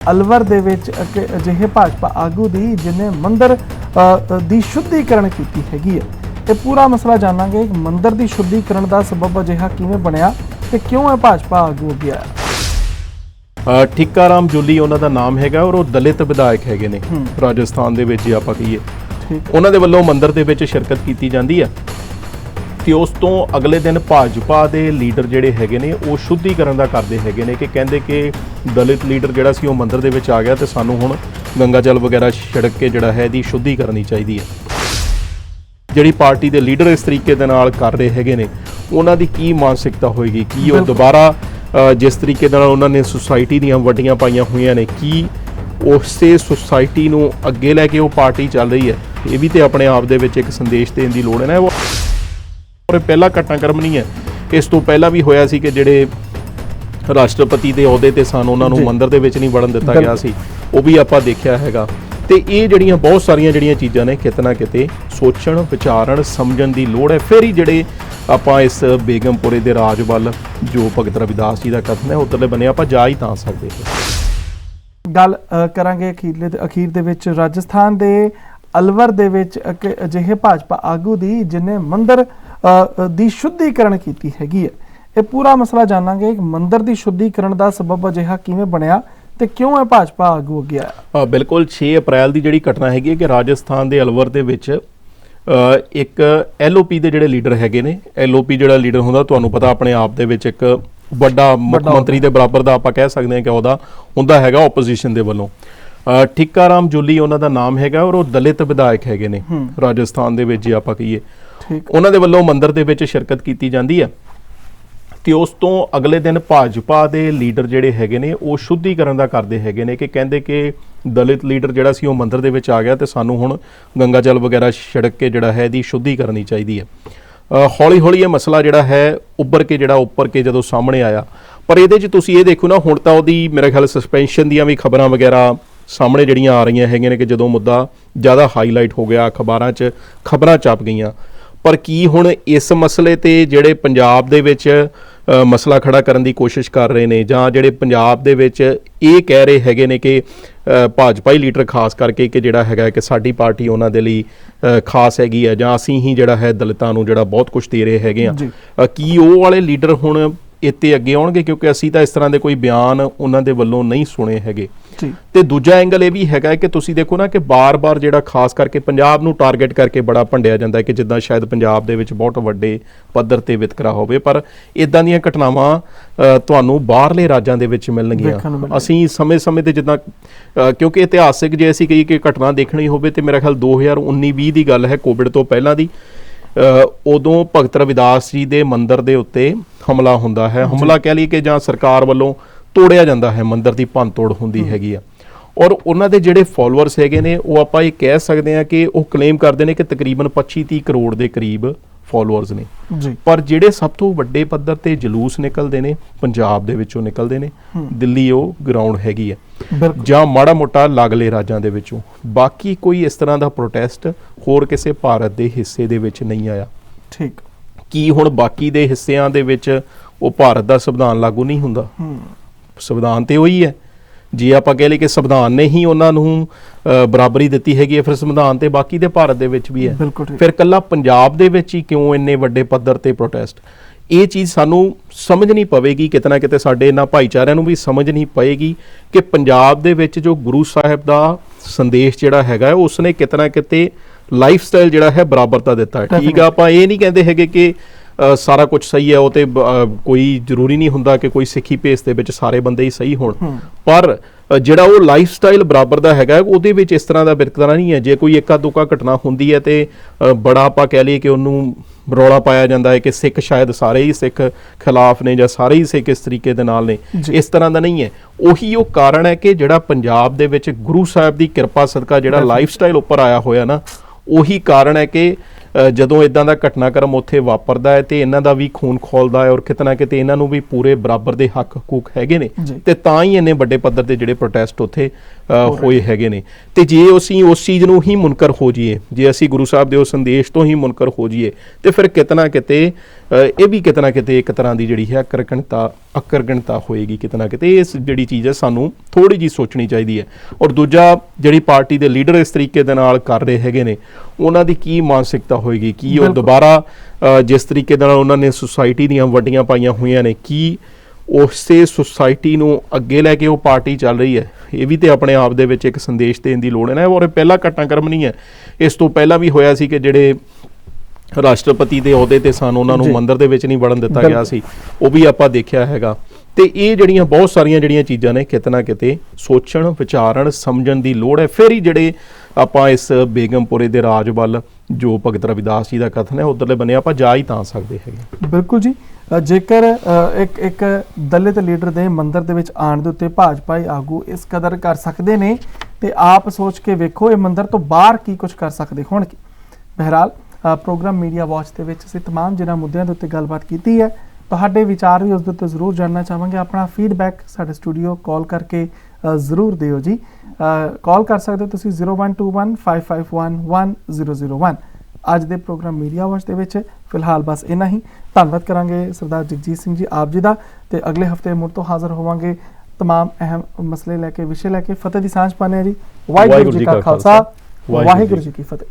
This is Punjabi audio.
ਅਲਵਰ ਦੇ ਵਿੱਚ ਇੱਕ ਅਜਿਹੇ ਭਾਜਪਾ ਆਗੂ ਦੀ ਜਿਨੇ ਮੰਦਰ ਦੀ ਸ਼ੁੱਧੀਕਰਨ ਕੀਤੀ ਹੈਗੀ ਹੈ। ਇਹ ਪੂਰਾ ਮਸਲਾ ਜਾਣਾਂਗੇ ਕਿ ਮੰਦਰ ਦੀ ਸ਼ੁੱਧੀਕਰਨ ਦਾ ਸਬਬ ਅਜਿਹਾ ਕਿਵੇਂ ਬਣਿਆ ਤੇ ਕਿਉਂ ਇਹ ਭਾਜਪਾ ਆਗੂ ਅੱਗੇ ਆਇਆ। ਠਿੱਕਾਰਾਮ ਜੁੱਲੀ ਉਹਨਾਂ ਦਾ ਨਾਮ ਹੈਗਾ ਔਰ ਉਹ ਦਲਿਤ ਵਿਧਾਇਕ ਹੈਗੇ ਨੇ। ਰਾਜਸਥਾਨ ਦੇ ਵਿੱਚ ਜੇ ਆਪਾਂ ਕਹੀਏ। ਉਹਨਾਂ ਦੇ ਵੱਲੋਂ ਮੰਦਿਰ ਦੇ ਵਿੱਚ ਸ਼ਿਰਕਤ ਕੀਤੀ ਜਾਂਦੀ ਹੈ। ਤੇ ਉਸ ਤੋਂ ਅਗਲੇ ਦਿਨ ਭਾਜਪਾ ਦੇ ਲੀਡਰ ਜਿਹੜੇ ਹੈਗੇ ਨੇ ਉਹ ਸ਼ੁੱਧੀਕਰਨ ਦਾ ਕਰਦੇ ਹੈਗੇ ਨੇ ਕਿ ਕਹਿੰਦੇ ਕਿ ਦਲਿਤ ਲੀਡਰ ਜਿਹੜਾ ਸੀ ਉਹ ਮੰਦਿਰ ਦੇ ਵਿੱਚ ਆ ਗਿਆ ਤੇ ਸਾਨੂੰ ਹੁਣ ਗੰਗਾ ਜਲ ਵਗੈਰਾ ਛਿੜਕ ਕੇ ਜਿਹੜਾ ਹੈ ਇਹਦੀ ਸ਼ੁੱਧੀ ਕਰਨੀ ਚਾਹੀਦੀ ਹੈ। ਜਿਹੜੀ ਪਾਰਟੀ ਦੇ ਲੀਡਰ ਇਸ ਤਰੀਕੇ ਦੇ ਨਾਲ ਕਰ ਰਹੇ ਹੈਗੇ ਨੇ ਉਹਨਾਂ ਦੀ ਕੀ ਮਾਨਸਿਕਤਾ ਹੋਏਗੀ? ਕੀ ਉਹ। ਦੁਬਾਰਾ ਜਿਸ ਤਰੀਕੇ ਨਾਲ ਉਹਨਾਂ ਨੇ ਸੁਸਾਇਟੀ ਦੀਆਂ ਵੱਡੀਆਂ ਪਾਈਆਂ ਹੋਈਆਂ ਨੇ ਕੀ ਉਸੇ ਸੁਸਾਇਟੀ ਨੂੰ ਅੱਗੇ ਲੈ ਕੇ ਉਹ ਪਾਰਟੀ ਚੱਲ ਰਹੀ ਹੈ? ਇਹ ਵੀ ਤੇ ਆਪਣੇ ਆਪ ਦੇ ਵਿੱਚ ਇੱਕ ਸੰਦੇਸ਼ ਦੇਣ ਦੀ ਲੋੜ ਹੈ ਨਾ। ਉਹ ਔਰ ਇਹ ਪਹਿਲਾ ਘਟਨਾਕ੍ਰਮ ਨਹੀਂ ਹੈ ਇਸ ਤੋਂ ਪਹਿਲਾਂ ਵੀ ਹੋਇਆ ਸੀ ਕਿ ਜਿਹੜੇ ਰਾਸ਼ਟਰਪਤੀ ਦੇ ਅਹੁਦੇ ਤੇ ਸਨ ਉਹਨਾਂ ਨੂੰ। ਮੰਦਿਰ ਦੇ ਵਿੱਚ ਨਹੀਂ ਵੜਨ ਦਿੱਤਾ। ਗਿਆ ਸੀ ਉਹ ਵੀ ਆਪਾਂ ਦੇਖਿਆ ਹੈਗਾ ਤੇ ਇਹ ਜਿਹੜੀਆਂ ਬਹੁਤ ਸਾਰੀਆਂ ਜਿਹੜੀਆਂ ਚੀਜ਼ਾਂ ਨੇ ਕਿਤੇ ਨਾ ਕਿਤੇ ਸੋਚਣ ਵਿਚਾਰਨ ਸਮਝਣ ਦੀ ਲੋੜ ਹੈ ਫਿਰ ਹੀ ਜਿਹੜੇ ਆਪਾਂ ਇਸ ਬੇਗਮਪੁਰੇ ਦੇ ਰਾਜ ਵੱਲ ਜੋ ਭਗਤ ਰਵਿਦਾਸ ਜੀ ਦਾ ਕਥਨ ਹੈ ਉਧਰਲੇ ਬੰਨੇ ਆਪਾਂ ਜਾ ਹੀ ਤਾਂ ਸਕਦੇ ਹਾਂ ਗੱਲ ਕਰਾਂਗੇ ਅਖੀਰਲੇ ਅਖੀਰ ਦੇ ਵਿੱਚ ਰਾਜਸਥਾਨ ਦੇ ਅਲਵਰ ਦੇ ਵਿੱਚ ਇੱਕ ਅਜਿਹੇ ਭਾਜਪਾ ਆਗੂ ਦੀ ਜਿਨੇ ਮੰਦਰ ਦੀ ਸ਼ੁੱਧੀਕਰਨ ਕੀਤੀ ਹੈਗੀ ਹੈ। ਇਹ ਪੂਰਾ ਮਸਲਾ ਜਾਣਾਂਗੇ ਕਿ ਮੰਦਰ ਦੀ ਸ਼ੁੱਧੀਕਰਨ ਦਾ ਸਬਬ ਅਜਿਹਾ ਕਿਵੇਂ ਬਣਿਆ ਤੇ ਕਿਉਂ ਇਹ ਭਾਜਪਾ ਆਗੂ ਅੱਗੇ ਆਇਆ? ਬਿਲਕੁਲ 6 ਅਪ੍ਰੈਲ ਦੀ ਜਿਹੜੀ ਘਟਨਾ ਹੈਗੀ ਹੈ ਕਿ ਰਾਜਸਥਾਨ ਦੇ ਅਲਵਰ ਦੇ ਵਿੱਚ ਇੱਕ ਐਲਓਪੀ ਦੇ ਜਿਹੜੇ ਲੀਡਰ ਹੈਗੇ ਨੇ ਐਲਓਪੀ ਜਿਹੜਾ ਲੀਡਰ ਹੁੰਦਾ ਤੁਹਾਨੂੰ ਪਤਾ ਆਪਣੇ ਆਪ ਦੇ ਵਿੱਚ ਇੱਕ ਵੱਡਾ ਮੁੱਖ ਮੰਤਰੀ ਦੇ ਬਰਾਬਰ ਦਾ ਆਪਾਂ ਕਹਿ ਸਕਦੇ ਹਾਂ ਕਿ ਉਹਦਾ ਹੁੰਦਾ ਹੈਗਾ ਆਪੋਜੀਸ਼ਨ ਦੇ ਵੱਲੋਂ। ਠਿੱਕਾਰਾਮ ਜੁੱਲੀ ਉਹਨਾਂ ਦਾ ਨਾਮ ਹੈਗਾ ਔਰ ਉਹ ਦਲਿਤ ਵਿਧਾਇਕ ਹੈਗੇ ਨੇ ਹੂੰ। ਰਾਜਸਥਾਨ ਦੇ ਵਿੱਚ ਜੇ ਆਪਾਂ ਕਹੀਏ। ਉਹਨਾਂ ਦੇ ਵੱਲੋਂ ਮੰਦਿਰ ਦੇ ਵਿੱਚ ਸ਼ਿਰਕਤ ਕੀਤੀ ਜਾਂਦੀ ਹੈ। ਤੇ ਉਸ ਤੋਂ ਅਗਲੇ ਦਿਨ ਭਾਜਪਾ ਦੇ ਲੀਡਰ ਜਿਹੜੇ ਹੈਗੇ ਨੇ, ਉਹ ਸ਼ੁੱਧੀਕਰਨ ਦਾ ਕਰਦੇ ਹੈਗੇ ਨੇ ਕਿ ਕਹਿੰਦੇ ਕਿ ਦਲਿਤ ਲੀਡਰ ਜਿਹੜਾ ਸੀ ਉਹ ਮੰਦਿਰ ਦੇ ਵਿੱਚ ਆ ਗਿਆ ਤੇ ਸਾਨੂੰ ਹੁਣ ਗੰਗਾ ਜਲ ਵਗੈਰਾ ਛਿੜਕ ਕੇ ਜਿਹੜਾ ਹੈ ਇਹਦੀ ਸ਼ੁੱਧੀ ਕਰਨੀ ਚਾਹੀਦੀ ਹੈ। ਹੌਲੀ ਹੌਲੀ ਇਹ ਮਸਲਾ ਜਿਹੜਾ ਹੈ ਉੱਭਰ ਕੇ ਜਿਹੜਾ ਉੱਪਰ ਕੇ ਜਦੋਂ ਸਾਹਮਣੇ ਆਇਆ, ਪਰ ਇਹਦੇ 'ਚ ਤੁਸੀਂ ਇਹ ਦੇਖੋ ਨਾ, ਹੁਣ ਤਾਂ ਉਹਦੀ ਮੇਰੇ ਖਿਆਲ ਸਸਪੈਂਸ਼ਨ ਦੀਆਂ ਵੀ ਖਬਰਾਂ ਵਗੈਰਾ ਸਾਹਮਣੇ ਜਿਹੜੀਆਂ ਆ ਰਹੀਆਂ ਹੈਗੀਆਂ ਨੇ ਕਿ ਜਦੋਂ ਮੁੱਦਾ ਜ਼ਿਆਦਾ ਹਾਈਲਾਈਟ ਹੋ ਗਿਆ, ਅਖਬਾਰਾਂ 'ਚ ਖਬਰਾਂ ਛਪ ਗਈਆਂ। ਪਰ ਕੀ ਹੁਣ ਇਸ ਮਸਲੇ ਤੇ ਜਿਹੜੇ ਪੰਜਾਬ ਦੇ ਵਿੱਚ ਮਸਲਾ ਖੜਾ ਕਰਨ ਦੀ ਕੋਸ਼ਿਸ਼ ਕਰ ਰਹੇ ਨੇ? ਜਾਂ ਜਿਹੜੇ ਪੰਜਾਬ ਦੇ ਵਿੱਚ ਇਹ ਕਹਿ ਰਹੇ ਹੈਗੇ ਨੇ ਕਿ ਭਾਜਪਾਈ ਲੀਡਰ ਖਾਸ ਕਰਕੇ ਕਿ ਜਿਹੜਾ ਹੈਗਾ ਕਿ ਸਾਡੀ ਪਾਰਟੀ ਉਹਨਾਂ ਦੇ ਲਈ ਖਾਸ ਹੈਗੀ ਹੈ ਜਾਂ ਅਸੀਂ ਹੀ ਜਿਹੜਾ ਹੈ ਦਲਿਤਾਂ ਨੂੰ ਜਿਹੜਾ ਬਹੁਤ ਕੁਝ ਦੇ ਰਹੇ ਹੈਗੇ ਆ ਕੀ ਉਹ ਵਾਲੇ ਲੀਡਰ ਹੁਣ ਇੱਥੇ ਅੱਗੇ ਆਉਣਗੇ? ਕਿਉਂਕਿ ਅਸੀਂ ਤਾਂ ਇਸ ਤਰ੍ਹਾਂ ਦੇ ਕੋਈ ਬਿਆਨ ਉਹਨਾਂ ਦੇ ਵੱਲੋਂ ਨਹੀਂ ਸੁਣੇ ਹੈਗੇ। ਤੇ ਦੂਜਾ ਐਂਗਲ ਇਹ ਵੀ ਹੈਗਾ ਕਿ ਤੁਸੀਂ ਦੇਖੋ ਨਾ ਕਿ ਬਾਰ-ਬਾਰ ਜਿਹੜਾ ਖਾਸ ਕਰਕੇ ਪੰਜਾਬ ਨੂੰ ਟਾਰਗੇਟ ਕਰਕੇ ਬੜਾ ਭੰਡਿਆ ਜਾਂਦਾ ਹੈ ਕਿ ਜਿੱਦਾਂ ਸ਼ਾਇਦ ਪੰਜਾਬ ਦੇ ਵਿੱਚ ਬਹੁਤ ਵੱਡੇ ਪੱਧਰ ਤੇ ਵਿਤਕਰਾ ਹੋਵੇ ਪਰ ਇਦਾਂ ਦੀਆਂ ਘਟਨਾਵਾਂ ਤੁਹਾਨੂੰ ਬਾਹਰਲੇ ਰਾਜਾਂ ਦੇ ਵਿੱਚ ਮਿਲਣਗੀਆਂ। ਅਸੀਂ ਸਮੇਂ-ਸਮੇਂ ਤੇ ਜਿੱਦਾਂ ਕਿਉਂਕਿ ਇਤਿਹਾਸਿਕ ਜੇ ਅਸੀਂ ਕਹੀਏ ਕਿ ਘਟਨਾ ਦੇਖਣੀ ਹੋਵੇ ਤੇ ਮੇਰਾ ਖਿਆਲ 2019-20 ਦੀ ਗੱਲ ਹੈ ਕੋਵਿਡ ਤੋਂ ਪਹਿਲਾਂ ਦੀ ਉਦੋਂ ਭਗਤ ਰਵਿਦਾਸ ਜੀ ਦੇ ਮੰਦਿਰ ਦੇ ਉੱਤੇ ਹਮਲਾ ਹੁੰਦਾ ਹੈ। ਹਮਲਾ ਕਹਿ ਲਈ ਕਿ ਜਾਂ ਸਰਕਾਰ ਵੱਲੋਂ ਤੋੜਿਆ ਜਾਂਦਾ ਹੈ ਮੰਦਿਰ ਦੀ ਭੰਨਤੋੜ ਹੁੰਦੀ ਹੈਗੀ ਆ। ਔਰ ਉਹਨਾਂ ਦੇ ਜਿਹੜੇ ਫਾਲੋਅਰਸ ਹੈਗੇ ਨੇ ਉਹ ਆਪਾਂ ਇਹ ਕਹਿ ਸਕਦੇ ਹਾਂ ਕਿ ਉਹ ਕਲੇਮ ਕਰਦੇ ਨੇ ਕਿ ਤਕਰੀਬਨ 25-30 ਕਰੋੜ ਦੇ ਕਰੀਬ ਫਾਲੋਅਰਸ ਨੇ। ਜੀ। ਪਰ ਜਿਹੜੇ ਸਭ ਤੋਂ ਵੱਡੇ ਪੱਧਰ ਤੇ ਜਲੂਸ ਨਿਕਲਦੇ ਨੇ ਪੰਜਾਬ ਦੇ ਵਿੱਚੋਂ ਨਿਕਲਦੇ ਨੇ। ਦਿੱਲੀ ਉਹ ਗਰਾਊਂਡ ਹੈਗੀ ਹੈ ਜਾਂ ਮਾੜਾ ਮੋਟਾ ਲਾਗਲੇ ਰਾਜਾਂ ਦੇ ਵਿੱਚੋਂ। ਬਾਕੀ ਕੋਈ ਇਸ ਤਰ੍ਹਾਂ ਦਾ ਪ੍ਰੋਟੈਸਟ ਹੋਰ ਕਿਸੇ ਭਾਰਤ ਦੇ ਹਿੱਸੇ ਦੇ ਵਿੱਚ ਨਹੀਂ ਆਇਆ। ਠੀਕ। ਕੀ ਹੁਣ ਬਾਕੀ ਦੇ ਹਿੱਸਿਆਂ ਦੇ ਵਿੱਚ ਉਹ ਭਾਰਤ ਦਾ ਸੰਵਿਧਾਨ ਲਾਗੂ ਨਹੀਂ ਹੁੰਦਾ? ਹੂੰ। ਸੰਵਿਧਾਨ ਤੇ ਉਹੀ ਹੈ। ਜੇ ਆਪਾਂ ਕਹਿ ਲਈਏ ਕਿ ਸੰਵਿਧਾਨ ਨੇ ਹੀ ਉਹਨਾਂ ਨੂੰ ਬਰਾਬਰੀ ਦਿੱਤੀ ਹੈਗੀ ਹੈ ਫਿਰ ਸੰਵਿਧਾਨ ਤੇ ਬਾਕੀ ਦੇ ਭਾਰਤ ਦੇ ਵਿੱਚ ਵੀ ਹੈ। ਫਿਰ ਕੱਲਾ ਪੰਜਾਬ ਦੇ ਵਿੱਚ ਹੀ ਕਿਉਂ ਇੰਨੇ ਵੱਡੇ ਪੱਧਰ ਤੇ ਪ੍ਰੋਟੈਸਟ ਇਹ ਚੀਜ਼ ਸਾਨੂੰ ਸਮਝਣੀ ਪਵੇਗੀ ਕਿਤਨਾ ਕਿਤੇ ਸਾਡੇ ਇਹਨਾਂ ਭਾਈਚਾਰਿਆਂ ਨੂੰ ਵੀ ਸਮਝਣੀ ਪਏਗੀ ਕਿ ਪੰਜਾਬ ਦੇ ਵਿੱਚ ਜੋ ਗੁਰੂ ਸਾਹਿਬ ਦਾ ਸੰਦੇਸ਼ ਜਿਹੜਾ ਹੈਗਾ ਹੈ, ਉਸ ਨੇ ਕਿਤਨਾ ਕਿਤੇ ਲਾਈਫ ਸਟਾਈਲ ਜਿਹੜਾ ਹੈ ਬਰਾਬਰਤਾ ਦਿੱਤਾ ਠੀਕ. ਆ ਆਪਾਂ ਇਹ ਨਹੀਂ ਕਹਿੰਦੇ ਹੈਗੇ ਕਿ ਸਾਰਾ ਕੁਝ ਸਹੀ ਹੈ ਉਹ ਤੇ ਕੋਈ ਜ਼ਰੂਰੀ ਨਹੀਂ ਹੁੰਦਾ ਕਿ ਕੋਈ ਸਿੱਖੀ ਭੇਸ ਦੇ ਵਿੱਚ ਸਾਰੇ ਬੰਦੇ ਹੀ ਸਹੀ ਹੋਣ। ਪਰ ਜਿਹੜਾ ਉਹ ਲਾਈਫ ਸਟਾਈਲ ਬਰਾਬਰ ਦਾ ਹੈਗਾ ਉਹਦੇ ਵਿੱਚ ਇਸ ਤਰ੍ਹਾਂ ਦਾ ਵਿਤਕਰਾ ਨਹੀਂ ਹੈ। ਜੇ ਕੋਈ ਇੱਕਾ ਦੁੱਕਾ ਘਟਨਾ ਹੁੰਦੀ ਹੈ ਤੇ ਬੜਾ ਆਪਾਂ ਕਹਿ ਲਈਏ ਕਿ ਉਹਨੂੰ ਰੌਲਾ ਪਾਇਆ ਜਾਂਦਾ ਹੈ ਕਿ ਸਿੱਖ ਸ਼ਾਇਦ ਸਾਰੇ ਹੀ ਸਿੱਖ ਖਿਲਾਫ ਨੇ ਜਾਂ ਸਾਰੇ ਹੀ ਸਿੱਖ ਇਸ ਤਰੀਕੇ ਦੇ ਨਾਲ ਨੇ। ਇਸ ਤਰ੍ਹਾਂ ਦਾ ਨਹੀਂ ਹੈ। ਉਹੀ ਉਹ ਕਾਰਨ ਹੈ ਕਿ ਜਿਹੜਾ ਪੰਜਾਬ ਦੇ ਵਿੱਚ ਗੁਰੂ ਸਾਹਿਬ ਦੀ ਕਿਰਪਾ ਸਦਕਾ ਜਿਹੜਾ ਲਾਈਫ ਸਟਾਈਲ ਉੱਪਰ ਆਇਆ ਹੋਇਆ ਨਾ ਉਹੀ ਕਾਰਨ ਹੈ ਕਿ ਜਦੋਂ ਇਦਾਂ ਦਾ ਘਟਨਾਕ੍ਰਮ ਉੱਥੇ ਵਾਪਰਦਾ ਹੈ ਤੇ ਇਹਨਾਂ ਦਾ ਵੀ ਖੂਨ ਖੋਲਦਾ ਹੈ ਔਰ ਕਿਤਨਾ ਕਿਤੇ ਇਹਨਾਂ ਨੂੰ ਵੀ ਪੂਰੇ ਬਰਾਬਰ ਦੇ ਹੱਕ ਹਕੂਕ ਹੈਗੇ ਨੇ। ਤੇ ਤਾਂ ਹੀ ਇੰਨੇ ਵੱਡੇ ਪੱਧਰ ਤੇ ਜਿਹੜੇ ਪ੍ਰੋਟੈਸਟ ਉੱਥੇ ਹੋਏ ਹੈਗੇ ਨੇ ਤੇ ਜੇ ਅਸੀਂ ਉਸ ਚੀਜ਼ ਨੂੰ ਹੀ ਮੁਨਕਰ ਹੋ ਜਾਈਏ ਜੇ ਅਸੀਂ ਗੁਰੂ ਸਾਹਿਬ ਦੇ ਉਸ ਸੰਦੇਸ਼ ਤੋਂ ਹੀ ਮੁਨਕਰ ਹੋ ਜਾਈਏ ਤੇ ਫਿਰ ਕਿਤਨਾ ਕਿਤੇ ਇਹ ਵੀ ਕਿਤਨਾ ਕਿਤੇ ਇੱਕ ਤਰ੍ਹਾਂ ਦੀ ਜਿਹੜੀ ਹੈ ਕਰਕਣਤਾ ਅਕਰ ਗਿਣਤਾ ਹੋਏਗੀ ਕਿਤੇ। ਨਾ ਕਿਤੇ ਇਸ ਜਿਹੜੀ ਚੀਜ਼ ਹੈ ਸਾਨੂੰ ਥੋੜੀ ਜੀ ਸੋਚਣੀ ਚਾਹੀਦੀ ਹੈ। ਔਰ ਦੂਜਾ ਜਿਹੜੀ ਪਾਰਟੀ ਦੇ ਲੀਡਰ ਇਸ ਤਰੀਕੇ ਦੇ ਨਾਲ ਕਰ ਰਹੇ ਹੈਗੇ ਨੇ ਉਹਨਾਂ ਦੀ ਕੀ ਮਾਨਸਿਕਤਾ ਹੋਏਗੀ? ਕੀ ਉਹ। ਦੁਬਾਰਾ ਜਿਸ ਤਰੀਕੇ ਦੇ ਨਾਲ ਉਹਨਾਂ ਨੇ ਸੁਸਾਇਟੀ ਦੀਆਂ ਵੱਡੀਆਂ ਪਾਈਆਂ ਹੋਈਆਂ ਨੇ ਕੀ ਉਸੇ ਸੁਸਾਇਟੀ ਨੂੰ ਅੱਗੇ ਲੈ ਕੇ ਉਹ ਪਾਰਟੀ ਚੱਲ ਰਹੀ ਹੈ? ਇਹ ਵੀ ਤੇ ਆਪਣੇ ਆਪ ਦੇ ਵਿੱਚ ਇੱਕ ਸੰਦੇਸ਼ ਦੇਣ ਦੀ ਲੋੜ ਹੈ ਨਾ। ਔਰ ਇਹ ਪਹਿਲਾ ਘਟਨਾਕ੍ਰਮ ਨਹੀਂ ਹੈ। ਇਸ ਤੋਂ ਪਹਿਲਾਂ ਵੀ ਹੋਇਆ ਸੀ ਕਿ ਜਿਹੜੇ ਰਾਸ਼ਟਰਪਤੀ ਦੇ ਅਹੁਦੇ ਤੇ ਸਨ ਉਹਨਾਂ। ਨੂੰ ਮੰਦਰ ਦੇ ਵਿੱਚ ਨਹੀਂ ਵੜਨ ਦਿੱਤਾ। ਗਿਆ ਸੀ। ਉਹ ਵੀ ਆਪਾਂ ਦੇਖਿਆ ਹੈਗਾ। ਤੇ ਇਹ ਜਿਹੜੀਆਂ ਬਹੁਤ ਸਾਰੀਆਂ ਜਿਹੜੀਆਂ ਚੀਜ਼ਾਂ ਨੇ ਕਿਤੇ ਨਾ ਕਿਤੇ ਸੋਚਣ ਵਿਚਾਰਨ ਸਮਝਣ ਦੀ ਲੋੜ ਹੈ। ਫਿਰ ਹੀ ਜਿਹੜੇ ਆਪਾਂ ਇਸ ਬੇਗਮਪੁਰੇ ਦੇ ਰਾਜ ਵੱਲ ਜੋ ਭਗਤ ਰਵਿਦਾਸ ਜੀ ਦਾ ਕਥਨ ਹੈ ਉਧਰਲੇ ਬੰਨੇ ਆਪਾਂ ਜਾ ਹੀ ਤਾਂ ਸਕਦੇ ਹੈਗੇ। ਬਿਲਕੁਲ ਜੀ। ਜੇਕਰ ਇੱਕ ਇੱਕ ਦਲਿਤ ਲੀਡਰ ਦੇ ਮੰਦਰ ਦੇ ਵਿੱਚ ਆਣ ਦੇ ਉੱਤੇ ਭਾਜਪਾਈ ਆਗੂ ਇਸ ਕਦਰ ਕਰ ਸਕਦੇ ਨੇ ਤੇ ਆਪ ਸੋਚ ਕੇ ਵੇਖੋ ਇਹ ਮੰਦਰ ਤੋਂ ਬਾਹਰ ਕੀ ਕੁਝ ਕਰ ਸਕਦੇ ਹੋਣਗੇ। ਬਹਿਰਾਲ। ਪ੍ਰੋਗਰਾਮ ਮੀਡੀਆ ਵਾਚ ਦੇ ਵਿੱਚ ਅਸੀਂ तमाम ਜਿਹਨਾਂ ਮੁੱਦਿਆਂ ਦੇ ਉੱਤੇ ਗੱਲਬਾਤ ਕੀਤੀ ਹੈ ਤੁਹਾਡੇ ਵਿਚਾਰ ਵੀ ਉਸ ਦੇ ਉੱਤੇ ਜ਼ਰੂਰ ਜਾਣਨਾ ਚਾਹਾਂਗੇ ਆਪਣਾ ਫੀਡਬੈਕ ਸਾਡੇ ਸਟੂਡੀਓ ਕਾਲ ਕਰਕੇ ਅ, ਜ਼ਰੂਰ ਦਿਓ ਜੀ ਕਾਲ ਕਰ ਸਕਦੇ ਹੋ ਤੁਸੀਂ 0121551101 ਅੱਜ ਦੇ ਪ੍ਰੋਗਰਾਮ ਮੀਡੀਆ ਵਾਚ ਦੇ ਵਿੱਚ ਫਿਲਹਾਲ ਬਸ ਇੰਨਾ ਹੀ ਧੰਨਵਾਦ ਕਰਾਂਗੇ ਸਰਦਾਰ ਜਗਜੀਤ ਸਿੰਘ ਜੀ ਆਪ ਜੀ ਦਾ ਤੇ ਅਗਲੇ ਹਫਤੇ ਮੁੜ ਤੋਂ ਹਾਜ਼ਰ ਹੋਵਾਂਗੇ तमाम ਅਹਿਮ ਮਸਲੇ ਲੈ ਕੇ ਵਿਸ਼ੇ ਲੈ ਕੇ ਫਤਿਹ ਦੀ ਸਾਂਝ ਪਾਣੇ ਜੀ ਵਾਹਿਗੁਰੂ ਜੀ ਕਾ ਖਾਲਸਾ ਵਾਹਿਗੁਰੂ ਜੀ ਕੀ ਫਤਿਹ